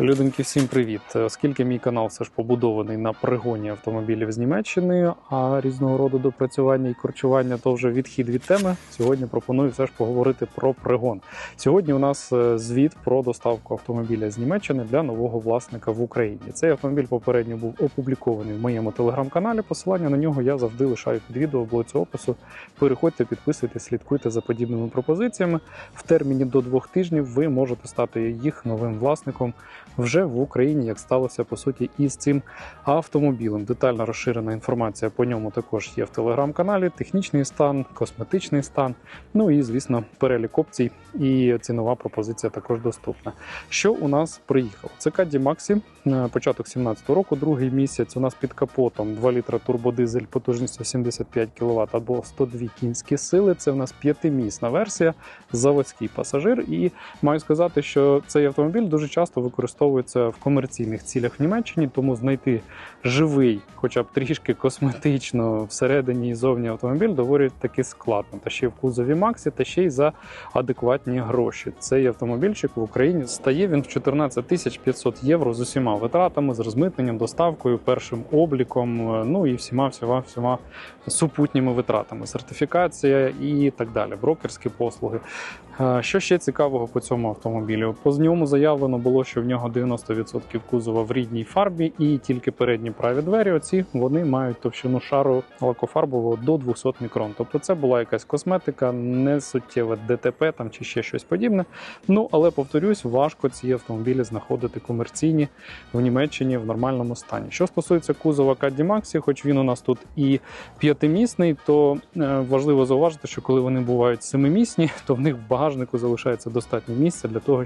Люденьки, всім привіт! Оскільки мій канал все ж побудований на пригоні автомобілів з Німеччини, а різного роду допрацювання і корчування то вже відхід від теми. Сьогодні пропоную все ж поговорити про пригон. Сьогодні у нас е, звіт про доставку автомобіля з Німеччини для нового власника в Україні. Цей автомобіль попередньо був опублікований в моєму телеграм-каналі. Посилання на нього я завжди лишаю під відео блоці опису. Переходьте, підписуйтесь, слідкуйте за подібними пропозиціями. В терміні до двох тижнів ви можете стати їх новим власником вже в Україні, як сталося по суті, і з цим автомобілем. Детальна розширена інформація по ньому також є в телеграм-каналі. Технічний стан, косметичний стан. Ну і звісно, перелік опцій і цінова пропозиція також доступна. Що у нас приїхало? Це Каді Максі, е, початок 17 року, другий місяць. У нас під капотом 2 літра турбодизель потужністю 75 кВт або 102 кінські сили. Це в нас п'ятимісна версія, заводський пасажир. І маю сказати, що цей автомобіль дуже часто використовується в комерційних цілях в Німеччині, тому знайти живий, хоча б трішки косметично всередині і зовні автомобіль доволі таки складно. Та ще й в кузові Максі, та ще й за адекватні гроші. Цей автомобільчик в Україні стає він в 14 тисяч 500 євро з усіма витратами, з розмитненням, доставкою, першим обліком, е, ну і всіма всіма всіма супутніми витратами, сертифікація і так далі, брокерські послуги. Що ще цікавого по цьому автомобілю? По ньому заявлено було, що в нього 90% кузова в рідній фарбі, і тільки передні праві двері. Оці вони мають товщину шару лакофарбового до 200 мікрон. Тобто це була якась косметика, не суттєве ДТП там чи ще щось подібне. Ну але повторюсь, важко ці автомобілі знаходити комерційні в Німеччині в нормальному стані. Що стосується кузова Caddy Maxi, хоч він у нас тут і п'ятимісний, то е, важливо зауважити, що коли вони бувають семимісні, то в них в багажнику залишається достатньо місця для того,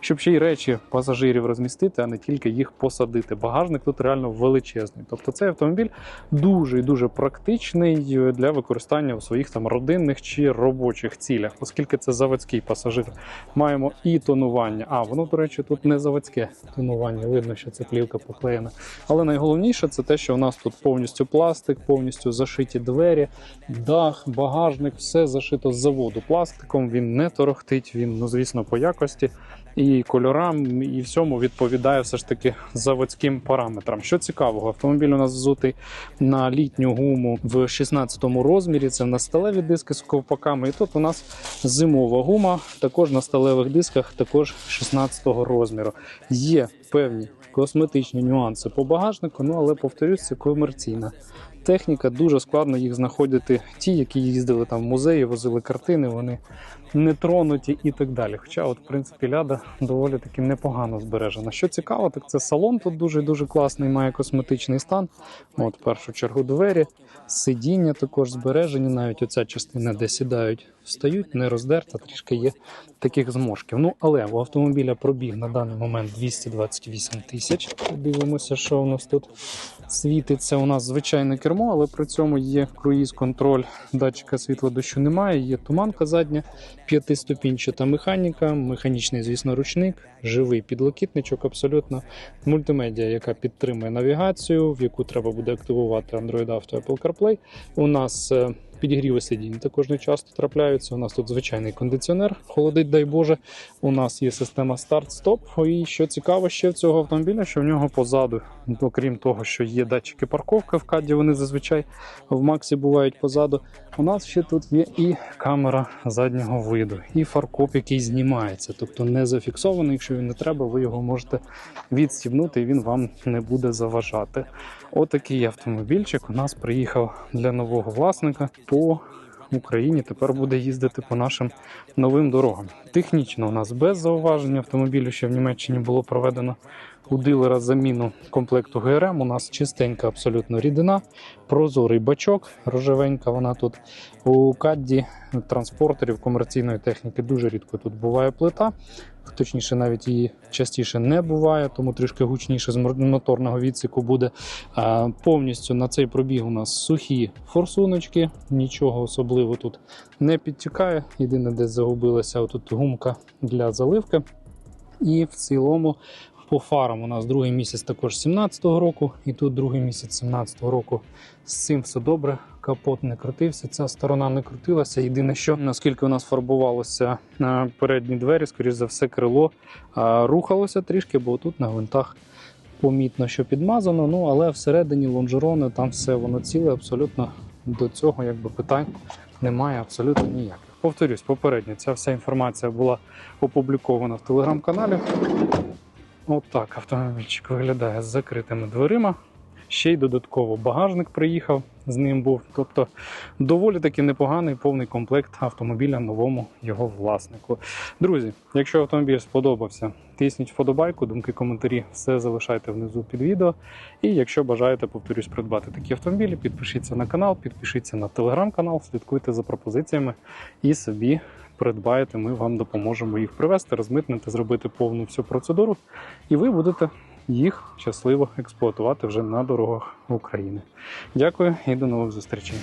щоб ще й речі пасажирів розмістити, а не тільки їх посадити. Багажник тут реально величезний. Тобто цей автомобіль дуже і дуже практичний для використання у своїх там родинних чи робочих цілях, оскільки це заводський пасажир. Маємо і тонування. А воно, до речі, тут не заводське тонування. Видно, що це плівка поклеєна. Але найголовніше це те, що у нас тут повністю пластик, повністю зашиті двері, дах, багажник, все зашито з заводу пластиком. Він не торохтить, він, ну звісно, по якості і кольорам, і всьому відповідає все ж таки заводським параметрам. Що цікавого, автомобіль у нас взутий на літню гуму в 16 розмірі. Це на сталеві диски з ковпаками. І тут у нас зимова гума, також на сталевих дисках, також 16 розміру. Є певні косметичні нюанси по багажнику, ну але повторюсь, це комерційна. Техніка дуже складно їх знаходити. Ті, які їздили там в музеї, возили картини, вони не тронуті і так далі. Хоча, от, в принципі, ляда доволі таки непогано збережена. Що цікаво, так це салон тут дуже дуже класний, має косметичний стан. От, в першу чергу, двері, сидіння також збережені. Навіть оця частина, де сідають, встають, не роздерта, трішки є таких зморшків. Ну, але у автомобіля пробіг на даний момент 228 тисяч. Дивимося, що у нас тут світиться. У нас звичайне кермо, але при цьому є круїз-контроль, датчика світла дощу немає, є туманка задня, п'ятиступінчата механіка, механічний, звісно, ручник, живий підлокітничок, абсолютно мультимедіа, яка підтримує навігацію, в яку треба буде активувати Android Auto Apple CarPlay. У нас е, Підігріви сидінь також не часто трапляються. У нас тут звичайний кондиціонер, холодить, дай Боже. У нас є система старт-стоп. І що цікаво ще в цього автомобіля, що в нього позаду, окрім того, що є датчики парковки в каді, вони зазвичай в Максі бувають позаду. У нас ще тут є і камера заднього виду, і фаркоп, який знімається, тобто не зафіксований. Якщо він не треба, ви його можете відстібнути, і він вам не буде заважати. Отакий автомобільчик у нас приїхав для нового власника по Україні. Тепер буде їздити по нашим новим дорогам. Технічно у нас без зауважень автомобілю, що в Німеччині було проведено у дилера заміну комплекту ГРМ. У нас чистенька абсолютно рідина, прозорий бачок, рожевенька вона тут. У кадді транспортерів комерційної техніки дуже рідко тут буває плита. Точніше, навіть її частіше не буває, тому трішки гучніше з моторного відсіку буде. Повністю на цей пробіг у нас сухі форсуночки, нічого особливо тут не підтікає. Єдине, десь загубилася тут гумка для заливки. І в цілому по фарам у нас другий місяць також 17-го року, і тут другий місяць 17-го року. З цим все добре. Капот не крутився, ця сторона не крутилася. Єдине, що наскільки у нас фарбувалося е, передні двері, скоріш за все, крило рухалося трішки, бо тут на гвинтах помітно, що підмазано. Ну але всередині лонжерони там все воно ціле, абсолютно до цього якби питань немає абсолютно ніяких. Повторюсь, попередньо ця вся інформація була опублікована в телеграм-каналі. От автомобільчик виглядає з закритими дверима. Ще й додатково багажник приїхав, з ним був. Тобто доволі таки непоганий повний комплект автомобіля новому його власнику. Друзі, якщо автомобіль сподобався, тисніть вподобайку, думки, коментарі, все залишайте внизу під відео. І якщо бажаєте, повторюсь, придбати такі автомобілі, підпишіться на канал, підпишіться на телеграм-канал, слідкуйте за пропозиціями і собі придбаєте. Ми вам допоможемо їх привезти, розмитнити, зробити повну всю процедуру, і ви будете їх щасливо експлуатувати вже на дорогах України. Дякую і до нових зустрічей.